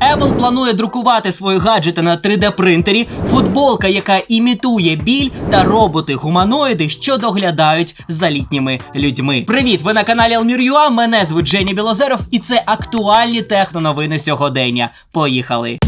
Apple планує друкувати свої гаджети на 3D принтері, футболка, яка імітує біль, та роботи-гуманоїди, що доглядають за літніми людьми. Привіт! Ви на каналі Elmir.ua, Мене звуть Жені Білозеров, і це актуальні техноновини сьогодення. Поїхали!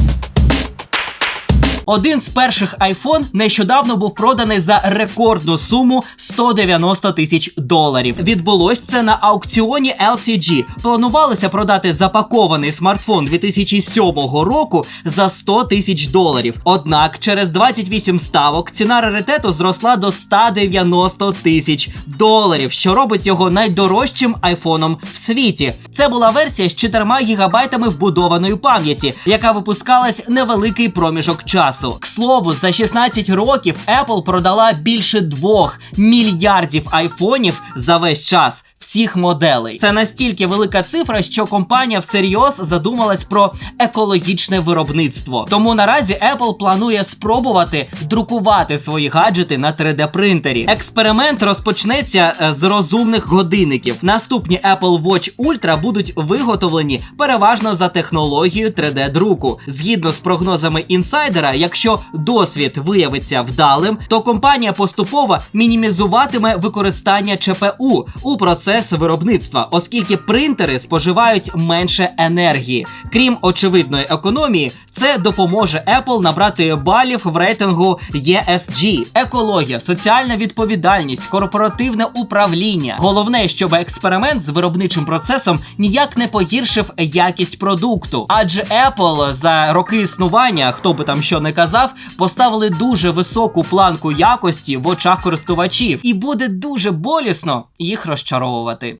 Один з перших iPhone нещодавно був проданий за рекордну суму 190 тисяч доларів. Відбулось це на аукціоні LCG. Планувалося продати запакований смартфон 2007 року за 100 тисяч доларів. Однак через 28 ставок ціна раритету зросла до 190 тисяч доларів, що робить його найдорожчим айфоном в світі. Це була версія з 4 гігабайтами вбудованої пам'яті, яка випускалась невеликий проміжок часу. К слову, за 16 років Apple продала більше 2 мільярдів айфонів за весь час всіх моделей. Це настільки велика цифра, що компанія всерйоз задумалась про екологічне виробництво. Тому наразі Apple планує спробувати друкувати свої гаджети на 3D принтері. Експеримент розпочнеться е, з розумних годинників. Наступні Apple Watch Ultra будуть виготовлені переважно за технологією 3D друку. Згідно з прогнозами інсайдера, якщо досвід виявиться вдалим, то компанія поступово мінімізуватиме використання ЧПУ у процес виробництва, оскільки принтери споживають менше енергії. Крім очевидної економії, це допоможе Apple набрати балів в рейтингу ESG. екологія, соціальна відповідальність, корпоративне управління. Головне, щоб експеримент з виробничим процесом ніяк не погіршив якість продукту. Адже Apple за роки існування, хто би там що не казав, поставили дуже високу планку якості в очах користувачів, і буде дуже болісно їх розчаровувати.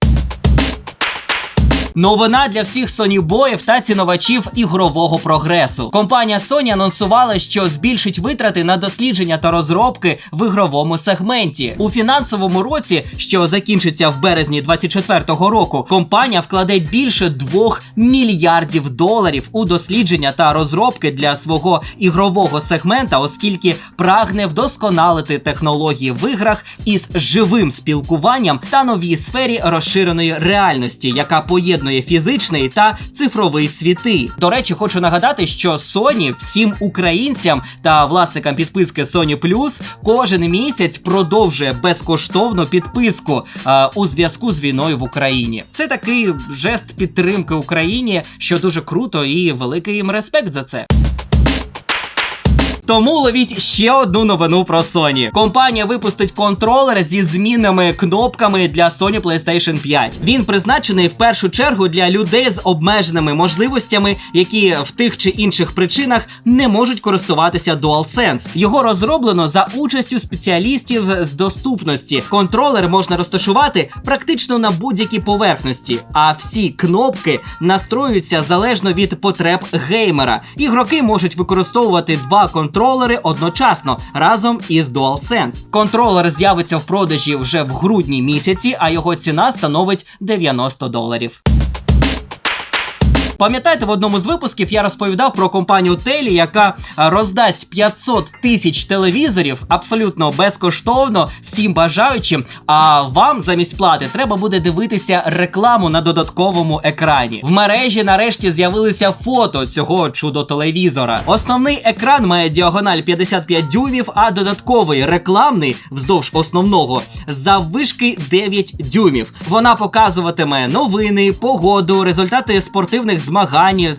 Новина для всіх сонібоїв та цінувачів ігрового прогресу. Компанія Sony анонсувала, що збільшить витрати на дослідження та розробки в ігровому сегменті. У фінансовому році, що закінчиться в березні 2024 року, компанія вкладе більше 2 мільярдів доларів у дослідження та розробки для свого ігрового сегмента, оскільки прагне вдосконалити технології в іграх із живим спілкуванням та новій сфері розширеної реальності, яка поєднує фізичний та цифровий світи. До речі, хочу нагадати, що Sony всім українцям та власникам підписки Sony Plus кожен місяць продовжує безкоштовну підписку е, у зв'язку з війною в Україні. Це такий жест підтримки Україні, що дуже круто, і великий їм респект за це. Тому ловіть ще одну новину про Sony. Компанія випустить контролер зі змінними кнопками для Sony PlayStation 5. Він призначений в першу чергу для людей з обмеженими можливостями, які в тих чи інших причинах не можуть користуватися DualSense. Його розроблено за участю спеціалістів з доступності. Контролер можна розташувати практично на будь-якій поверхності, а всі кнопки настроюються залежно від потреб геймера. Ігроки можуть використовувати два контролери одночасно разом із DualSense. Контролер з'явиться в продажі вже в грудні місяці, а його ціна становить 90 доларів. Пам'ятаєте, в одному з випусків я розповідав про компанію Телі, яка е, роздасть 500 тисяч телевізорів абсолютно безкоштовно всім бажаючим. А вам замість плати треба буде дивитися рекламу на додатковому екрані. В мережі нарешті з'явилися фото цього чудо телевізора. Основний екран має діагональ 55 дюймів, а додатковий рекламний вздовж основного заввишки 9 дюймів. Вона показуватиме новини, погоду, результати спортивних змагань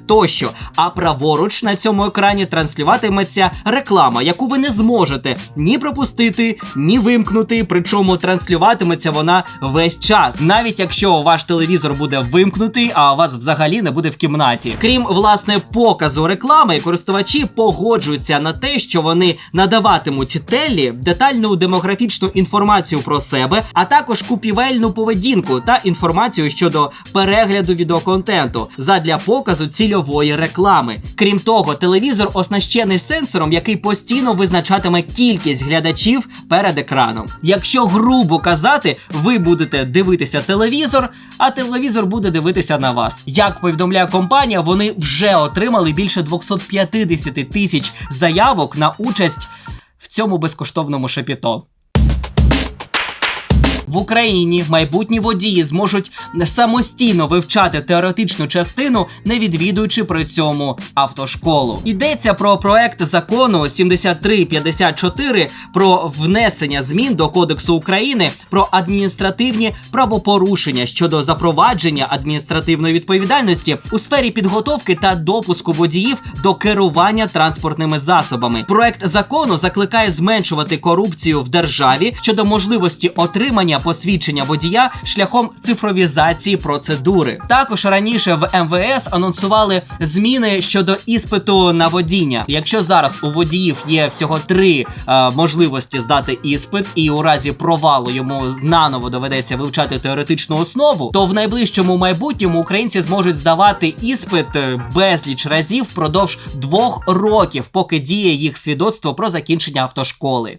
тощо. А праворуч на цьому екрані транслюватиметься реклама, яку ви не зможете ні пропустити, ні вимкнути. Причому транслюватиметься вона весь час, навіть якщо ваш телевізор буде вимкнутий, а вас взагалі не буде в кімнаті. Крім власне показу реклами, користувачі погоджуються на те, що вони надаватимуть телі детальну демографічну інформацію про себе, а також купівельну поведінку та інформацію щодо перегляду відеоконтенту задля показу цільової реклами. Крім того, телевізор оснащений сенсором, який постійно визначатиме кількість глядачів перед екраном. Якщо грубо казати, ви будете дивитися телевізор, а телевізор буде дивитися на вас. Як повідомляє компанія, вони вже отримали більше 250 тисяч заявок на участь в цьому безкоштовному шепіто. В Україні майбутні водії зможуть самостійно вивчати теоретичну частину, не відвідуючи при цьому автошколу. Йдеться про проект закону 7354 про внесення змін до Кодексу України про адміністративні правопорушення щодо запровадження адміністративної відповідальності у сфері підготовки та допуску водіїв до керування транспортними засобами. Проект закону закликає зменшувати корупцію в державі щодо можливості отримання посвідчення водія шляхом цифровізації процедури. Також раніше в МВС анонсували зміни щодо іспиту на водіння. Якщо зараз у водіїв є всього три е, можливості здати іспит, і у разі провалу йому наново доведеться вивчати теоретичну основу, то в найближчому майбутньому українці зможуть здавати іспит е, безліч разів впродовж двох років, поки діє їх свідоцтво про закінчення автошколи.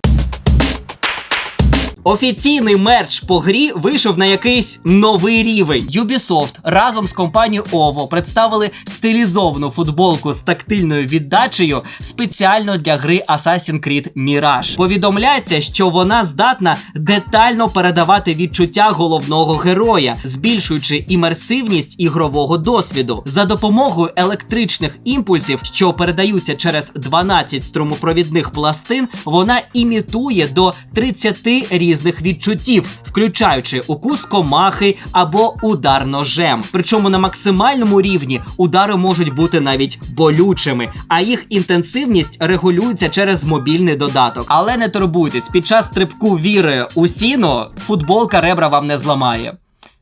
Офіційний мерч по грі вийшов на якийсь новий рівень. Ubisoft разом з компанією OVO представили стилізовану футболку з тактильною віддачею спеціально для гри Assassin's Creed Mirage. Повідомляється, що вона здатна детально передавати відчуття головного героя, збільшуючи імерсивність ігрового досвіду за допомогою електричних імпульсів, що передаються через 12 струмопровідних пластин. Вона імітує до 30 різних відчуттів, включаючи укус комахи або удар ножем. Причому на максимальному рівні удари можуть бути навіть болючими, а їх інтенсивність регулюється через мобільний додаток. Але не турбуйтесь, під час стрибку віри у сіно футболка ребра вам не зламає.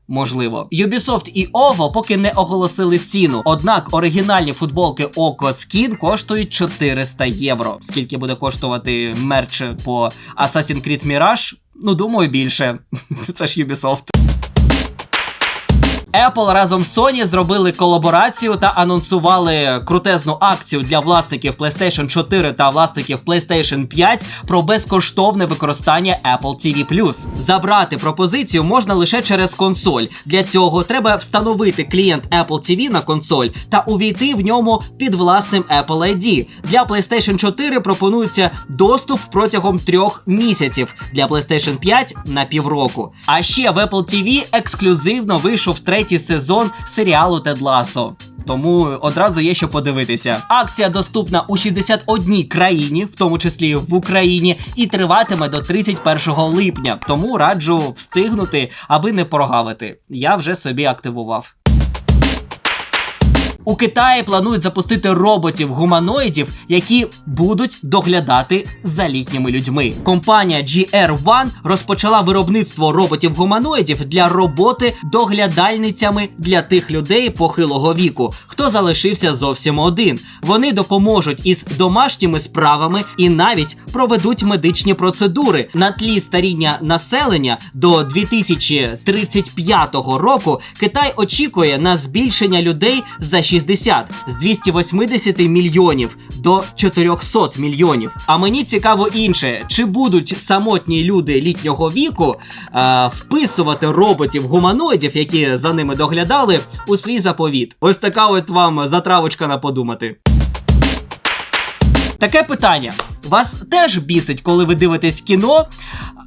Можливо, Ubisoft і OVO поки не оголосили ціну. Однак оригінальні футболки Oco Skin коштують 400 євро. Скільки буде коштувати мерч по Assassin's Creed Mirage? Ну, думаю, більше. Це ж Ubisoft. Apple разом з Sony зробили колаборацію та анонсували крутезну акцію для власників PlayStation 4 та власників PlayStation 5 про безкоштовне використання Apple TV+. Забрати пропозицію можна лише через консоль. Для цього треба встановити клієнт Apple TV на консоль та увійти в ньому під власним Apple ID. Для PlayStation 4 пропонується доступ протягом трьох місяців, для PlayStation 5 на півроку. А ще в Apple TV ексклюзивно вийшов третій сезон серіалу Тед Ласо. Тому одразу є що подивитися. Акція доступна у 61 країні, в тому числі в Україні, і триватиме до 31 липня. Тому раджу встигнути, аби не прогавити. Я вже собі активував. У Китаї планують запустити роботів гуманоїдів, які будуть доглядати за літніми людьми. Компанія GR1 розпочала виробництво роботів гуманоїдів для роботи доглядальницями для тих людей похилого віку, хто залишився зовсім один. Вони допоможуть із домашніми справами і навіть проведуть медичні процедури на тлі старіння населення до 2035 року. Китай очікує на збільшення людей за 60 з 280 мільйонів до 400 мільйонів. А мені цікаво інше, чи будуть самотні люди літнього віку е, вписувати роботів гуманоїдів, які за ними доглядали, у свій заповіт. Ось така от вам затравочка на подумати. Таке питання. Вас теж бісить, коли ви дивитесь кіно,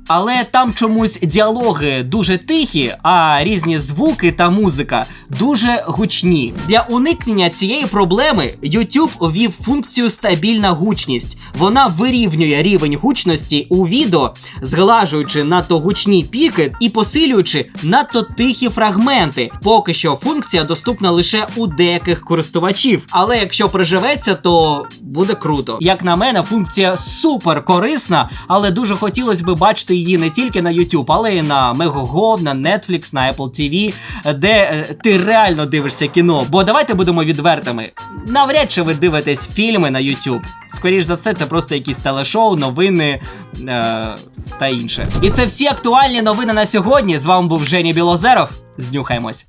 але там чомусь діалоги дуже тихі, а різні звуки та музика дуже гучні. Для уникнення цієї проблеми YouTube ввів функцію стабільна гучність. Вона вирівнює рівень гучності у відео, зглажуючи надто гучні піки і посилюючи надто тихі фрагменти. Поки що функція доступна лише у деяких користувачів. Але якщо приживеться, то буде круто. Як на мене, функція супер корисна, але дуже хотілося б бачити її не тільки на YouTube, але й на Megogo, на Netflix, на Apple TV, де е, ти реально дивишся кіно. Бо давайте будемо відвертими. Навряд чи ви дивитесь фільми на YouTube. Скоріш за все, це просто якісь телешоу, новини е- та інше. І це всі актуальні новини на сьогодні. З вами був Женя Білозеров. Знюхаємось.